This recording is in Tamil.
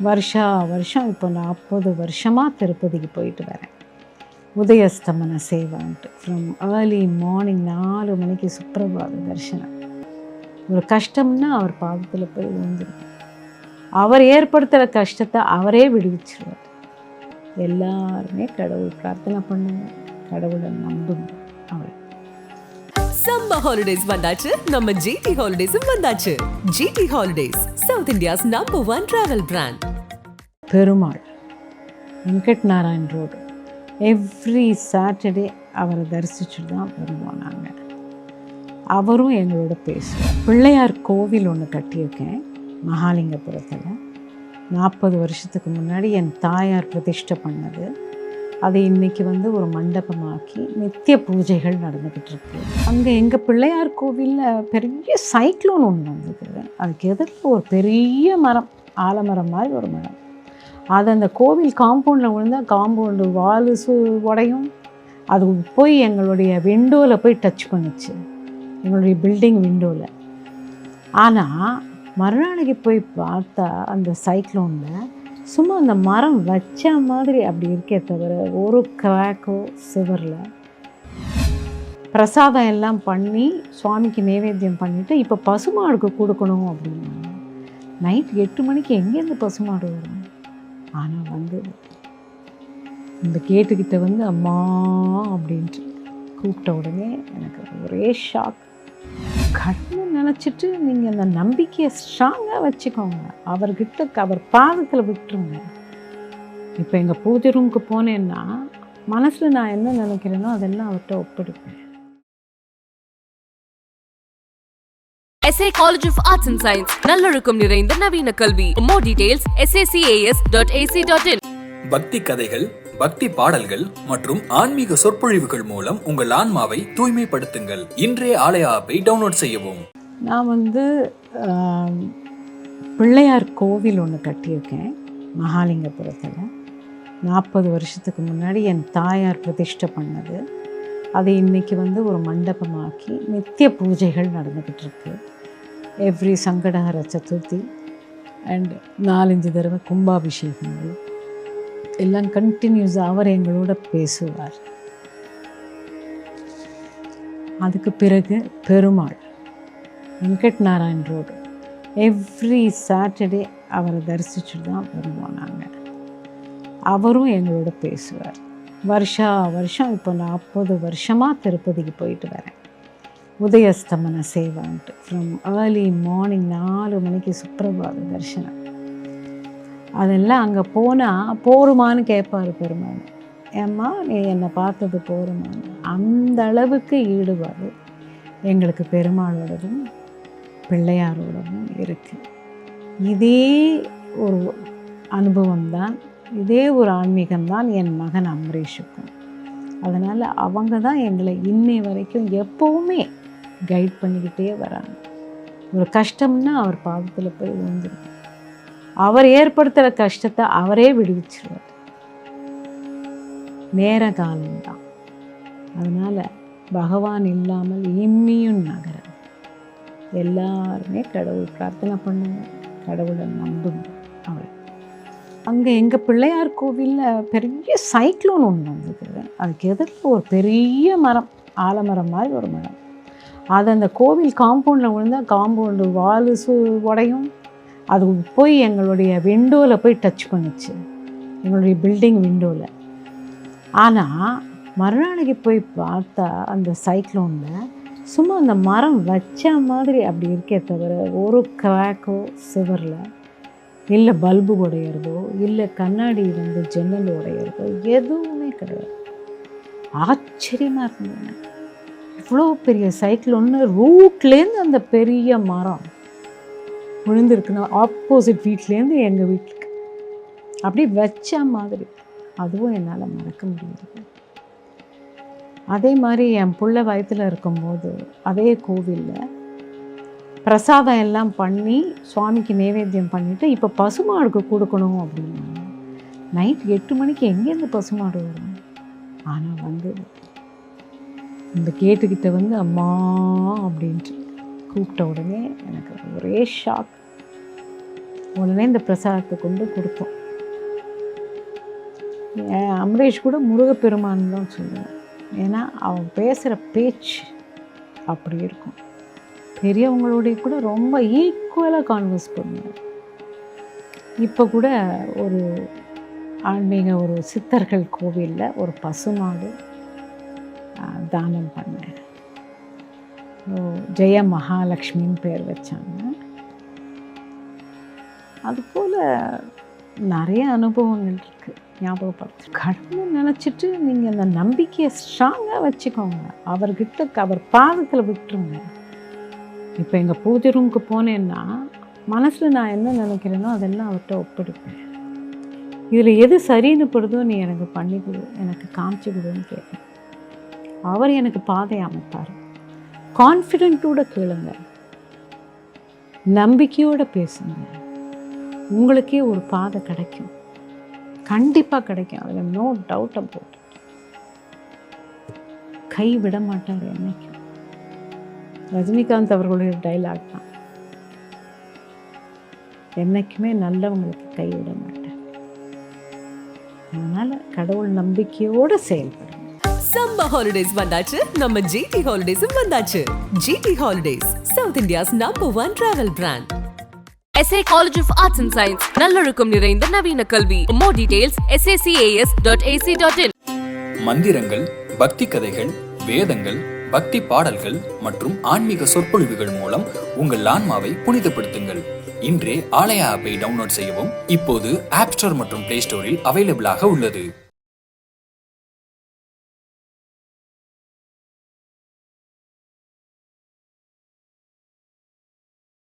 வருஷா வருஷம் இப்போ நாற்பது வருஷமாக திருப்பதிக்கு போயிட்டு வரேன். உதயஸ்தமன சேவான்ட்டு. ஃப்ரம் ஏர்லி மார்னிங் நாலு மணிக்கு சுப்பிரபாத தரிசனம். ஒரு கஷ்டம்னா அவர் பாதத்தில் போய் விழுந்துருக்கும் அவர் ஏற்படுத்துகிற கஷ்டத்தை அவரே விடுவிச்சிருவார். எல்லாருமே கடவுள் பிரார்த்தனை பண்ணுங்க. கடவுளை நம்புங்க. அவர் சம்மர் ஹாலிடேஸ் வந்தாச்சு. நம்ம ஜிடி ஹாலிடேஸும் வந்தாச்சு. GT holidays South India's number one travel brand Perumal Venkat Narayan road. Every Saturday அவரை தரிசிச்சுட்டு தான் வருவோம் நாங்கள் அவரும் எங்களோட பேசுவோம் பிள்ளையார் கோவில் ஒன்று கட்டியிருக்கேன் மகாலிங்கபுரத்தில். நாற்பது வருஷத்துக்கு முன்னாடி என் தாயார் பிரதிஷ்டை பண்ணது. அதை இன்னைக்கு வந்து ஒரு மண்டபமாக்கி நித்திய பூஜைகள் நடந்துக்கிட்டு இருக்கு அங்கே எங்கள் பிள்ளையார் கோவிலில் பெரிய சைக்ளோன் ஒன்று வந்தது அதுக்கு எதிர்க்க ஒரு பெரிய மரம் ஆலமரம் மாதிரி ஒரு மரம். அது அந்த கோவில் காம்பவுண்டில் விழுந்தால் காம்பவுண்டு வாலு சு உடையும். அது போய் எங்களுடைய விண்டோவில் போய் டச் பண்ணுச்சு. எங்களுடைய பில்டிங் விண்டோவில் ஆனால் மறுநாளைக்கு போய் பார்த்தா அந்த சைக்ளோனில் சும்மா அந்த மரம் வச்ச மாதிரி அப்படி இருக்கே தவிர ஒரு கிராக்கோ சிவரில். பிரசாதம் எல்லாம் பண்ணி சுவாமிக்கு நைவேத்தியம் பண்ணிவிட்டு இப்போ பசுமாடுக்கு கொடுக்கணும் அப்படின்னா நைட் எட்டு மணிக்கு எங்கேருந்து பசுமாடு வரும்? ஆனால் வந்து இந்த கேட்டுக்கிட்ட வந்து அம்மா அப்படின்ட்டு கூப்பிட்ட உடனே எனக்கு ஒரே ஷாக் கடவுளை நினச்சிட்டு நீங்கள் அந்த நம்பிக்கையை ஸ்ட்ராங்காக வச்சுக்கோங்க. அவர்கிட்ட அவர் பாதத்தில் விட்டுருங்க. இப்போ எங்கள் பூஜை ரூமுக்கு போனேன்னா மனசில் நான் என்ன நினைக்கிறேனோ அதெல்லாம் அவர்கிட்ட ஒப்படைப்பேன். SA College of Arts and Science நல்லொழுக்கம் நிறைந்த நவீன கல்வி. More details sacas.ac.in பக்தி கதைகள் பக்தி பாடல்கள் மற்றும் ஆன்மீக சொற்பொழிவுகள் மூலம் உங்கள் ஆன்மாவை தூய்மைப்படுத்துங்கள். இன்றைய ஆலய ஆப்பை டவுன்லோட் செய்யவும். நான் வந்து பிள்ளையார் கோவில் ஒன்று கட்டியிருக்கேன் மகாலிங்கபுரத்தில். நாற்பது வருஷத்துக்கு முன்னாடி என் தாயார் பிரதிஷ்டை பண்ணது. அதை இன்றைக்கி வந்து ஒரு மண்டபமாக்கி நித்திய பூஜைகள் நடந்துக்கிட்டு இருக்கு எவ்ரி சங்கடஹர சதுர்த்தி அண்ட் நாலஞ்சு தடவை கும்பாபிஷேகங்கள். எல்லாம் கண்டினியூஸாக அவர் எங்களோட பேசுவார். அதுக்கு பிறகு Perumal Venkat Narayan road every Saturday அவரை தரிசிச்சுட்டு தான் வருவோம் நாங்கள் அவரும் எங்களோட பேசுவார். வருஷா வருஷம் இப்போ நாற்பது வருஷமாக திருப்பதிக்கு போயிட்டு வரேன். உதயஸ்தமன சேவான்ட்டு ஃப்ரம் ஏர்லி மார்னிங் நாலு மணிக்கு சுப்பிரபாத தரிசனம். அதெல்லாம் அங்கே போனால் போருமான்னு கேட்பார் பெருமாள். ஏம்மா நீ என்னை பார்த்தது போருமான்னு அந்த அளவுக்கு ஈடுபாடு எங்களுக்கு பெருமாளோடதும் பிள்ளையாரோடதும் இருக்குது இதே ஒரு அனுபவம் தான் இதே ஒரு ஆன்மீகம்தான் என் மகன் அம்ரீஷுக்கும். அதனால் அவங்க தான் எங்களை இன்னை வரைக்கும் எப்போவுமே கைட் பண்ணிக்கிட்டே வராங்க. ஒரு கஷ்டம்னா அவர் பாதத்தில் போய் விழுந்துருக்கும் அவர் ஏற்படுத்துகிற கஷ்டத்தை அவரே விடுவிச்சிருவார். நேர காலம்தான் அதனால் பகவான் இல்லாமல் இம்மியும் நகரம் எல்லாருமே கடவுள் பிரார்த்தனை பண்ணுங்க கடவுளை நம்புங்க அவர் அங்கே எங்கள் பிள்ளையார் கோவிலில் பெரிய சைக்ளோன் ஒன்று வந்தது அதுக்கு எதிர்க்க ஒரு பெரிய மரம் ஆலமரம் மாதிரி ஒரு மரம். அது அந்த கோவில் காம்பவுண்டில் விழுந்தால் காம்பவுண்டு வாலு சு உடையும். அது போய் எங்களுடைய விண்டோவில் போய் டச் பண்ணுச்சு. எங்களுடைய பில்டிங் விண்டோவில் ஆனால் மறுநாளைக்கு போய் பார்த்தா அந்த சைக்ளோனில் சும்மா அந்த மரம் வச்ச மாதிரி அப்படி இருக்கே தவிர ஒரு கிராக்கோ சிவரில். இல்லை பல்பு உடையிறதோ இல்லை கண்ணாடி வந்து ஜன்னல் உடையிறதோ எதுவுமே கிடையாது. ஆச்சரியமாக இருந்தது. இவ்வளோ பெரிய சைக்கிள் ஒன்று ரூட்லேருந்து அந்த பெரிய மரம் விழுந்திருக்குன்னா ஆப்போசிட் வீட்லேருந்து எங்கள் வீட்டுக்கு. அப்படி வச்ச மாதிரி. அதுவும் என்னால் மறக்க முடியாது. அதே மாதிரி என் பிள்ளை வயத்தில் இருக்கும்போது அதே கோவிலில் பிரசாதம் எல்லாம் பண்ணி சுவாமிக்கு நைவேத்தியம் பண்ணிவிட்டு இப்போ பசுமாடுக்கு கொடுக்கணும் அப்படின்னா நைட் எட்டு மணிக்கு எங்கேருந்து பசுமாடு வரும்? ஆனால் வந்து இந்த கேட்டுக்கிட்ட வந்து அம்மா அப்படின்ட்டு. கூப்பிட்ட உடனே எனக்கு ஒரே ஷாக் உடனே இந்த பிரசாதத்தை கொண்டு கொடுத்தோம். அமரேஷ் கூட முருகப்பெருமான் தான் சொல்லுவேன். ஏன்னா அவன் பேசுகிற பேச்சு அப்படி இருக்கும். பெரியவங்களுடைய கூட ரொம்ப ஈக்குவலாக கான்வர்ஸ் பண்ணுவேன். இப்போ கூட ஒரு ஆன்மீக ஒரு சித்தர்கள் கோவிலில் ஒரு பசுமாடு தானம் பண்ணேன். ஜெய மகாலட்சுமின்னு பேர் வச்சாங்க. அதுபோல் நிறைய அனுபவங்கள் இருக்குது ஞாபகப்படுத்து கடவுளை நினச்சிட்டு நீங்கள் அந்த நம்பிக்கையை ஸ்ட்ராங்காக வச்சுக்கோங்க. அவர்கிட்ட அவர் பாதத்தில் விட்டுருங்க. இப்போ எங்கள் பூஜை ரூமுக்கு போனேன்னா மனசில் நான் என்ன நினைக்கிறேனோ அதெல்லாம் அவர்கிட்ட ஒப்படைப்பேன். இதில் எது சரின்னு படுதோ நீ எனக்கு பண்ணி கொடு எனக்கு காமிச்சு கொடுன்னு கேட்பேன் அவர் எனக்கு பாதை அமைப்பார். கான்ஃபிடென்ட்டோட கேளுங்க. நம்பிக்கையோட பேசுங்க. உங்களுக்கே ஒரு பாதை கிடைக்கும். கண்டிப்பாக கிடைக்கும். அதில் நோ டவுட் அபவுட் கை விட மாட்டார் என்னைக்கும். ரஜினிகாந்த் அவர்களுடைய டைலாக் தான். என்னைக்குமே நல்லவங்களுக்கு கை விட அதனால் கடவுள் நம்பிக்கையோடு செயல்படும் சம்மர் ஹாலிடேஸ் வந்தாச்சு. நம்ம ஜிடி ஹாலிடேஸும் வந்தாச்சு. GT holidays South India's number one travel brand SA College of Arts and Science நல்லொழுக்கம் நிறைந்த நவீன கல்வி. More details sacas.ac.in மந்திரங்கள் பக்தி கதைகள் வேதங்கள் பக்தி பாடல்கள் மற்றும் ஆன்மீக சொற்பொழிவுகள் மூலம் உங்கள் ஆன்மாவை புனிதப்படுத்துங்கள். இன்றே ஆலயா ஆப்பை டவுன்லோட் செய்யவும் இப்போது ஆப் ஸ்டோர் மற்றும் பிளே ஸ்டோரில் அவைலபிளாக உள்ளது.